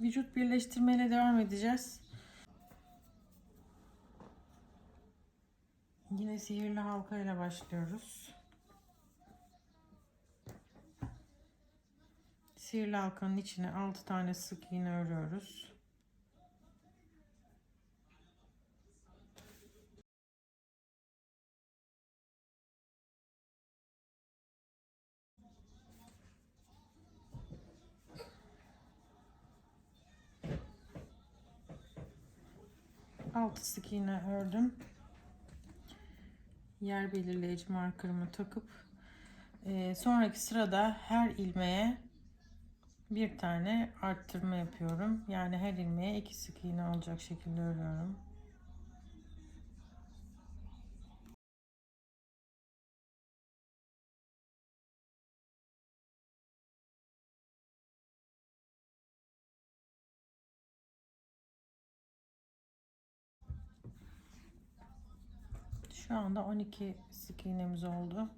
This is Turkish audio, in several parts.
Vücut birleştirmeyle devam edeceğiz. Yine sihirli halka ile başlıyoruz. Sihirli halkanın içine 6 tane sık iğne örüyoruz. Altı sık iğne ördüm. Yer belirleyici markerımı takıp e, sonraki sırada her ilmeğe bir tane arttırma yapıyorum. Yani her ilmeğe iki sık iğne olacak şekilde örüyorum. Şu anda 12 sık iğnemiz oldu.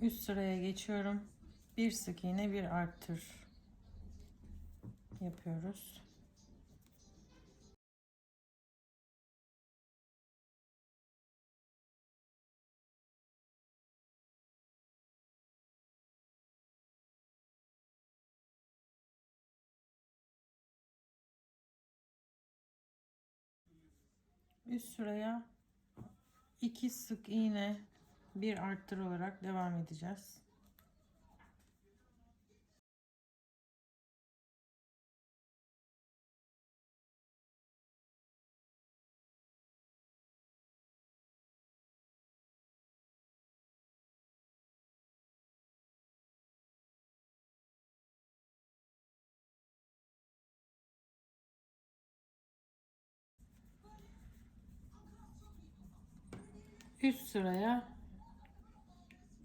Üst sıraya geçiyorum. Bir sık iğne bir arttır yapıyoruz. Üst sıraya iki sık iğne bir arttır olarak devam edeceğiz. Üst sıraya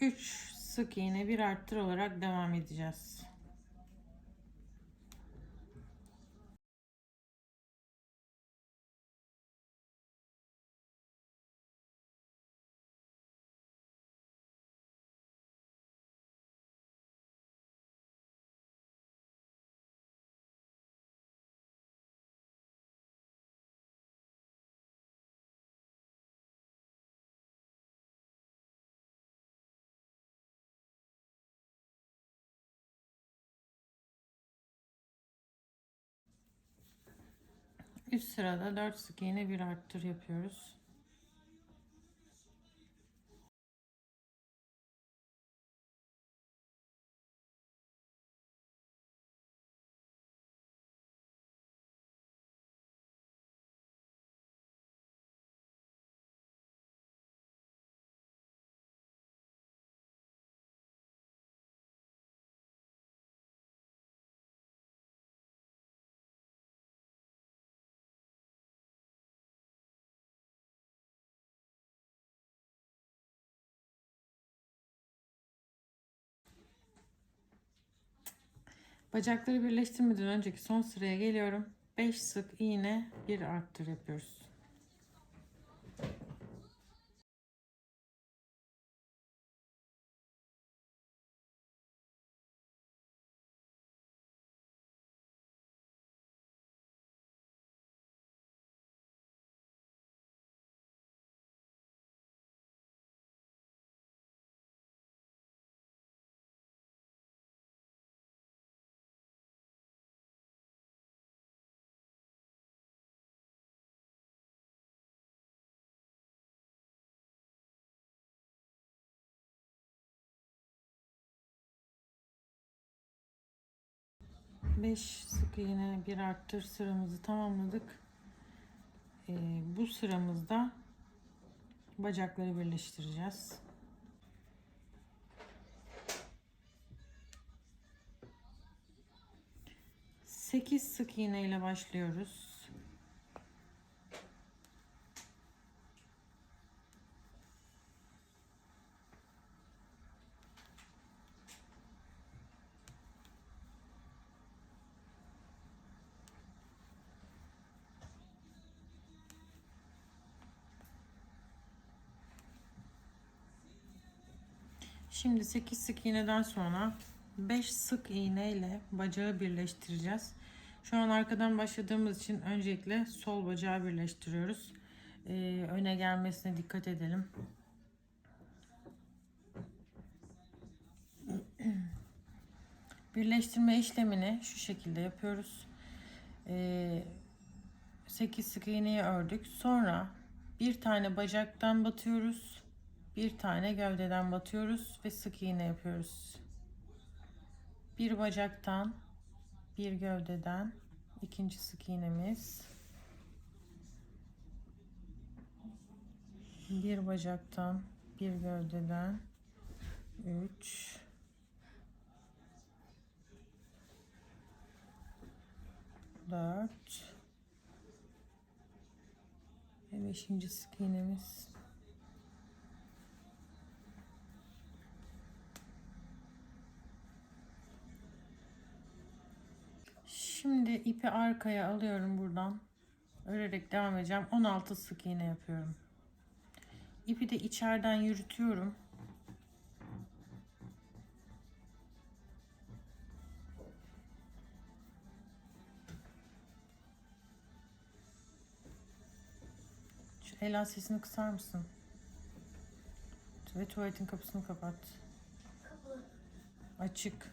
3 sık iğne bir arttır olarak devam edeceğiz. Üst sırada 4 sık iğne bir arttır yapıyoruz. Bacakları birleştirmeden önceki son sıraya geliyorum. 5 sık iğne bir arttır yapıyoruz. Beş sık iğne bir arttır sıramızı tamamladık. Ee, bu sıramızda bacakları birleştireceğiz. Sekiz sık iğne ile başlıyoruz. Şimdi 8 sık iğneden sonra 5 sık iğne ile bacağı birleştireceğiz. Şu an arkadan başladığımız için öncelikle sol bacağı birleştiriyoruz. Ee, öne gelmesine dikkat edelim. Birleştirme işlemini şu şekilde yapıyoruz. Ee, 8 sık iğneyi ördük. Sonra bir tane bacaktan batıyoruz. Bir tane gövdeden batıyoruz ve sık iğne yapıyoruz. Bir bacaktan, bir gövdeden, ikinci sık iğnemiz. Bir bacaktan, bir gövdeden, 3 4 ve beşinci sık iğnemiz. İpi arkaya alıyorum buradan. Örerek devam edeceğim. 16 sık iğne yapıyorum. İpi de içeriden yürütüyorum. Şu Ela sesini kısar mısın? Ve tuvaletin kapısını kapat. Açık.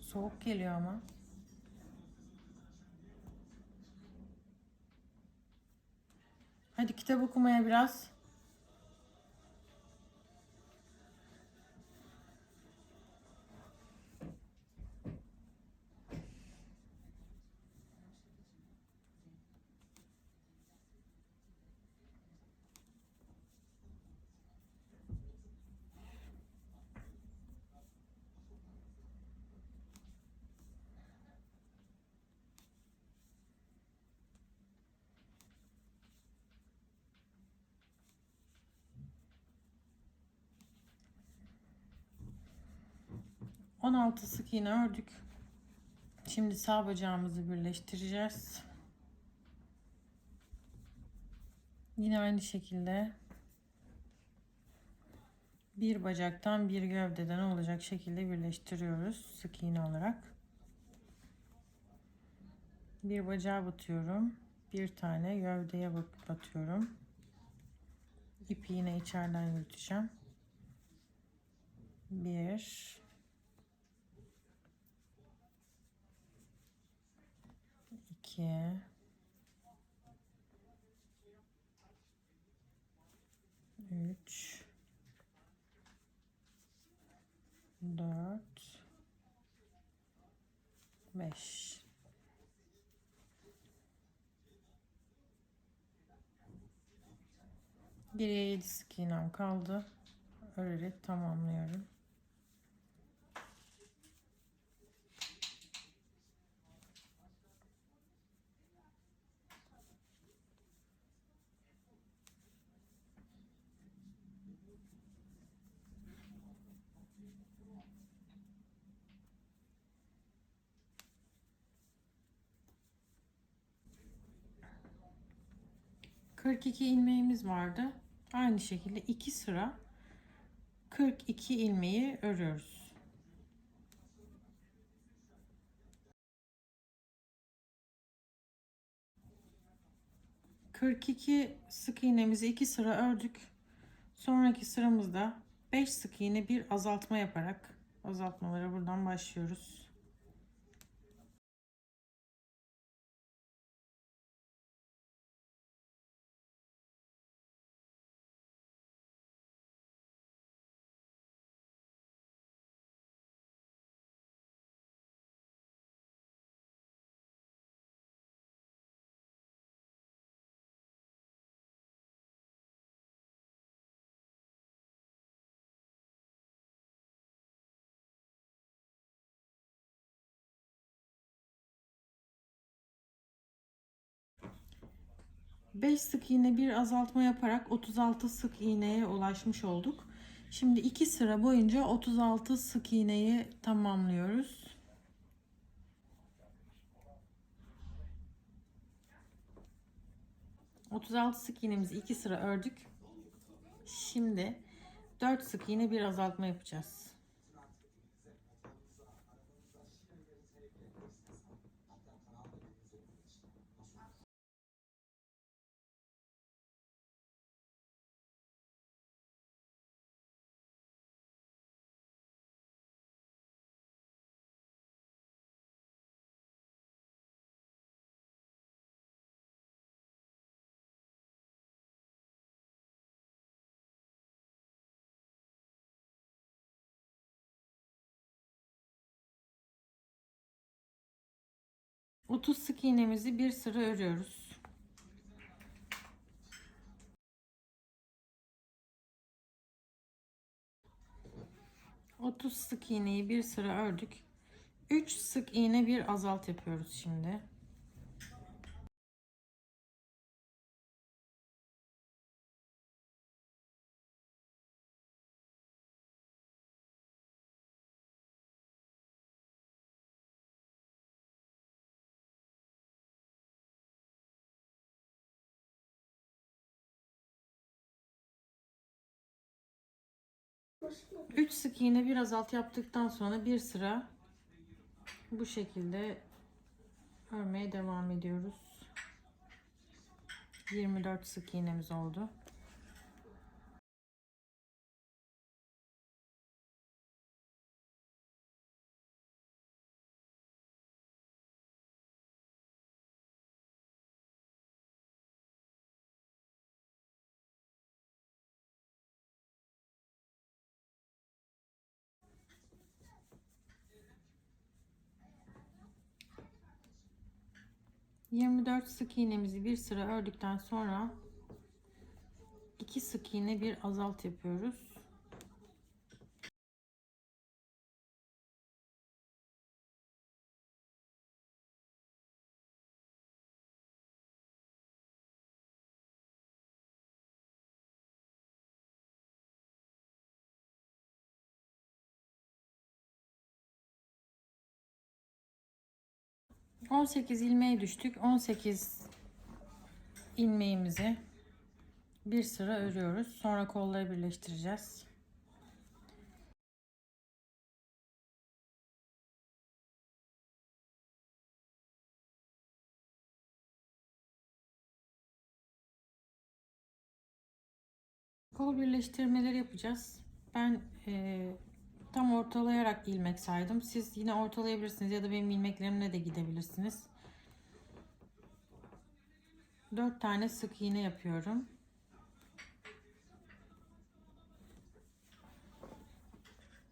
Soğuk geliyor ama. Hadi kitap okumaya biraz. On altı sık iğne ördük. Şimdi sağ bacağımızı birleştireceğiz. Yine aynı şekilde bir bacaktan bir gövdeden olacak şekilde birleştiriyoruz sık iğne olarak. Bir bacağa batıyorum. Bir tane gövdeye batıyorum. İpi yine içeriden yürüteceğim. Bir. İki. Üç. Dört. Beş. Geriye 7 sık iğnem kaldı. Örerek tamamlıyorum. Kırk iki ilmeğimiz vardı. Aynı şekilde iki sıra 42 ilmeği örüyoruz. Kırk iki sık iğnemizi iki sıra ördük. Sonraki sıramızda 5 sık iğne bir azaltma yaparak azaltmalara buradan başlıyoruz. Beş sık iğne bir azaltma yaparak 36 sık iğneye ulaşmış olduk. Şimdi iki sıra boyunca 36 sık iğneyi tamamlıyoruz. Otuz altı sık iğnemizi iki sıra ördük. Şimdi 4 sık iğne bir azaltma yapacağız. 30 sık iğnemizi bir sıra örüyoruz. Otuz sık iğneyi bir sıra ördük. 3 sık iğne bir azalt yapıyoruz şimdi. 3 sık iğne bir azalt yaptıktan sonra bir sıra bu şekilde örmeye devam ediyoruz. 24 sık iğnemiz oldu. Yirmi dört sık iğnemizi bir sıra ördükten sonra iki sık iğne bir azalt yapıyoruz. On sekiz ilmeğe düştük. On sekiz ilmeğimizi bir sıra örüyoruz. Sonra kolları birleştireceğiz. Kol birleştirmeleri yapacağız. Ben eee, tam ortalayarak ilmek saydım. Siz yine ortalayabilirsiniz ya da benim ilmeklerimle de gidebilirsiniz. 4 tane sık iğne yapıyorum.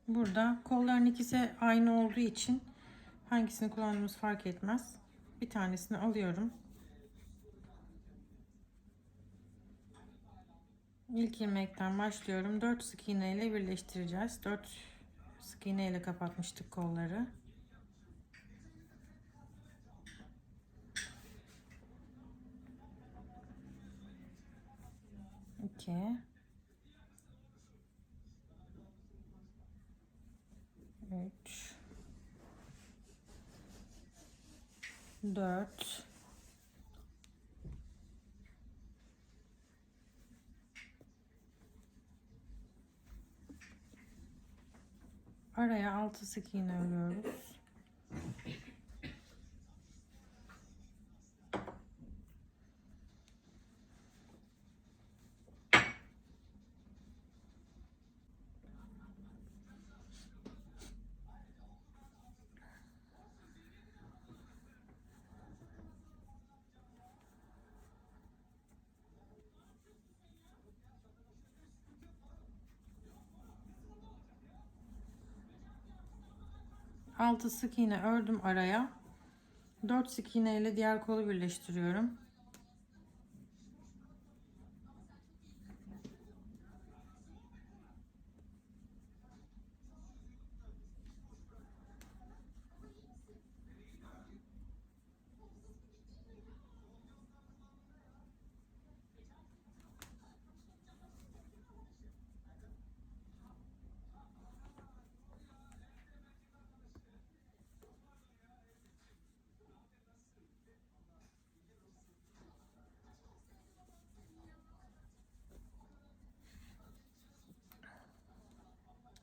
Burada kolların ikisi aynı olduğu için hangisini kullandığımız fark etmez. Bir tanesini alıyorum. İlk ilmekten başlıyorum. 4 sık iğne ile birleştireceğiz. 4 sık iğne kapatmıştık kolları. İki. Üç. Dört. Araya altı sık iğne örüyoruz. Altı sık iğne ördüm araya. 4 sık iğne ile diğer kolu birleştiriyorum.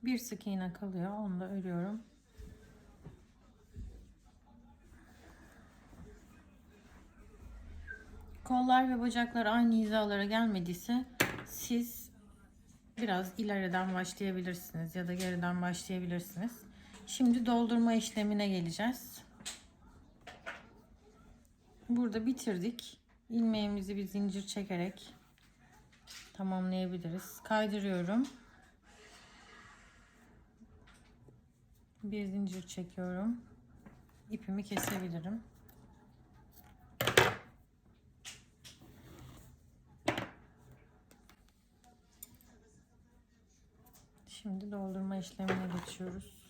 Bir sık iğne kalıyor. Onu da örüyorum. Kollar ve bacaklar aynı hizalara gelmediyse siz biraz ileriden başlayabilirsiniz ya da geriden başlayabilirsiniz. Şimdi doldurma işlemine geleceğiz. Burada bitirdik. İlmeğimizi bir zincir çekerek tamamlayabiliriz. Kaydırıyorum. bir zincir çekiyorum. İpimi kesebilirim. Şimdi doldurma işlemine geçiyoruz.